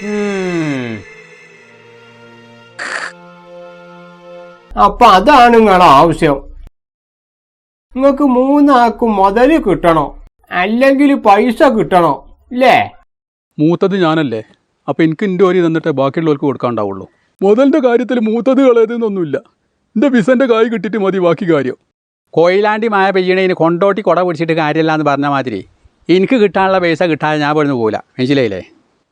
Hmm. അപ്പൊ അതാണ് നിങ്ങളുടെ ആവശ്യം. നിങ്ങൾക്ക് മൂന്നാക്കും മുതൽ കിട്ടണോ. അല്ലെങ്കിൽ പൈസ കിട്ടണോ. അല്ലേ മൂത്തത് ഞാനല്ലേ. അപ്പൊ എനിക്ക് എന്റെ ഓരി തന്നിട്ട് ബാക്കിയുള്ളവർക്ക് കൊടുക്കാണ്ടാവുള്ളൂ. മുതലിന്റെ കാര്യത്തിൽ മൂത്തത് കളയതെന്നൊന്നുമില്ല എന്റെ വിസന്റെ കായ് കിട്ടിട്ട് മതി ബാക്കി കാര്യം. കൊയിലാണ്ടി മായ പെയ്യണേന് കൊണ്ടോട്ടി കൊട പിടിച്ചിട്ട് കാര്യമില്ല എന്ന് പറഞ്ഞ മാതിരി എനിക്ക് കിട്ടാനുള്ള പൈസ കിട്ടാതെ ഞാൻ പറഞ്ഞു പോകില്ല മനസ്സിലായില്ലേ?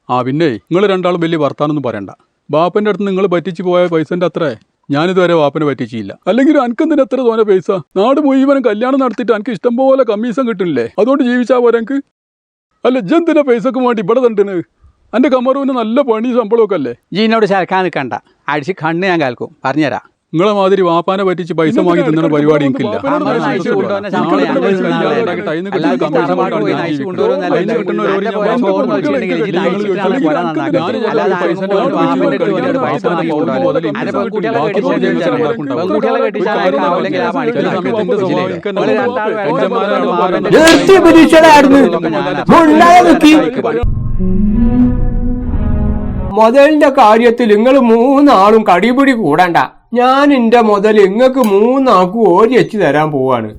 ആ പിന്നെ നിങ്ങൾ രണ്ടാളും വലിയ വർത്താനൊന്നും പറയണ്ട. ബാപ്പന്റെ അടുത്ത് നിങ്ങൾ പറ്റിച്ചു പോയ പൈസന്റെ അത്രേ. ഞാനിതുവരെ വാപ്പനെ പറ്റിച്ചില്ല. അല്ലെങ്കിൽ അനക്കെന്തിന് എത്ര തോന്നെ പൈസ? നാട് മുഴുവനും കല്യാണം നടത്തിയിട്ട് എനിക്ക് ഇഷ്ടം പോലെ കമ്മീഷൻ കിട്ടില്ലേ അതുകൊണ്ട് ജീവിച്ചാ പോരെ എനിക്ക് അല്ല ഇജ്ജെന്തിനാ പൈസക്ക് വേണ്ടി ഇവിടെ തണ്ടിന് എന്റെ കമറുവിന് നല്ല പണി ശമ്പളമൊക്കെ അല്ലേ? ജീനോട് ചേർക്കാൻ നിൽക്കണ്ട അടിച്ച് കണ്ണ് ഞാൻ കേൾക്കും. പറഞ്ഞുതരാം. നിങ്ങളെ മാതിരി വാപ്പാനെ പറ്റിച്ച് പൈസ വാങ്ങി തിന്നുന്ന പരിപാടി എനിക്കില്ല. മുതലിന്റെ കാര്യത്തിൽ നിങ്ങൾ മൂന്നാളും കടിപിടി കൂടണ്ട ഞാൻ എന്റെ മുതൽ നിങ്ങൾക്ക് മൂന്നാക്കും ഓരി വെച്ച് തരാൻ പോവാണ്.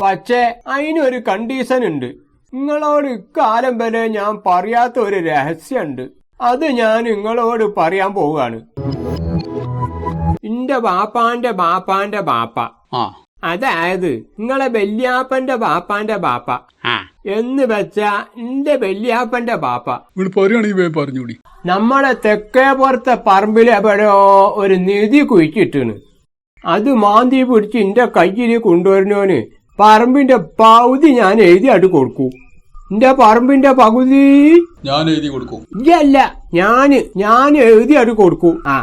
പക്ഷേ അതിനൊരു കണ്ടീഷൻ ഉണ്ട്. നിങ്ങളോട് ഇക്കാലം വരെ ഞാൻ പറയാത്ത ഒരു രഹസ്യമുണ്ട് അത് ഞാൻ നിങ്ങളോട് പറയാൻ പോവുകയാണ് എന്റെ ബാപ്പാന്റെ ബാപ്പാന്റെ ബാപ്പ. അതായത് നിങ്ങളെ വല്യാപ്പന്റെ ബാപ്പാന്റെ ബാപ്പ. ആ. എന്ന് വെച്ച എന്റെ വല്യാപ്പന്റെ ബാപ്പ. നിങ്ങൾ പറയുകയാണെങ്കിൽ പറഞ്ഞൂടി നമ്മളെ തെക്കേ പുറത്തെ പറമ്പിൽ എവിടെയോ ഒരു നിധി കുഴിച്ചിട്ടാണ് അത് മാന്തി പിടിച്ച് എന്റെ കയ്യിൽ കൊണ്ടുവരുന്നോന് പറമ്പിന്റെ പകുതി ഞാൻ എഴുതിയായിട്ട് കൊടുക്കൂ. എന്റെ പറമ്പിന്റെ പകുതി ഞാൻ എഴുതി കൊടുക്കും. ഇല്ല ഞാൻ ഞാൻ എഴുതിയായിട്ട് കൊടുക്കൂ. ആ.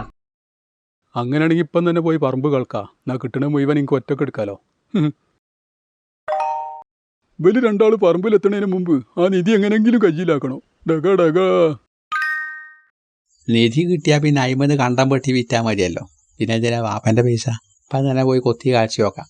അങ്ങനെയാണെങ്കിൽ ഇപ്പം തന്നെ പോയി പറമ്പ് കേൾക്കാം. എന്നാ കിട്ടണ മുഴുവൻ എനിക്ക് ഒറ്റയ്ക്ക് എടുക്കാലോ. ഇവർ രണ്ടാൾ പറമ്പിലെത്തണതിന് മുമ്പ് ആ നിധി എങ്ങനെങ്കിലും കയ്യിലാക്കണം. ഡക ഡക നിധി കിട്ടിയാൽ പിന്നെ അയിമന്ന് കണ്ടം പെട്ടി വിറ്റാൽ മതിയല്ലോ. പിന്നെ എന്തിനാ വാപ്പന്റെ പൈസ? അപ്പം തന്നെ പോയി കൊത്തി കാഴ്ച നോക്കാം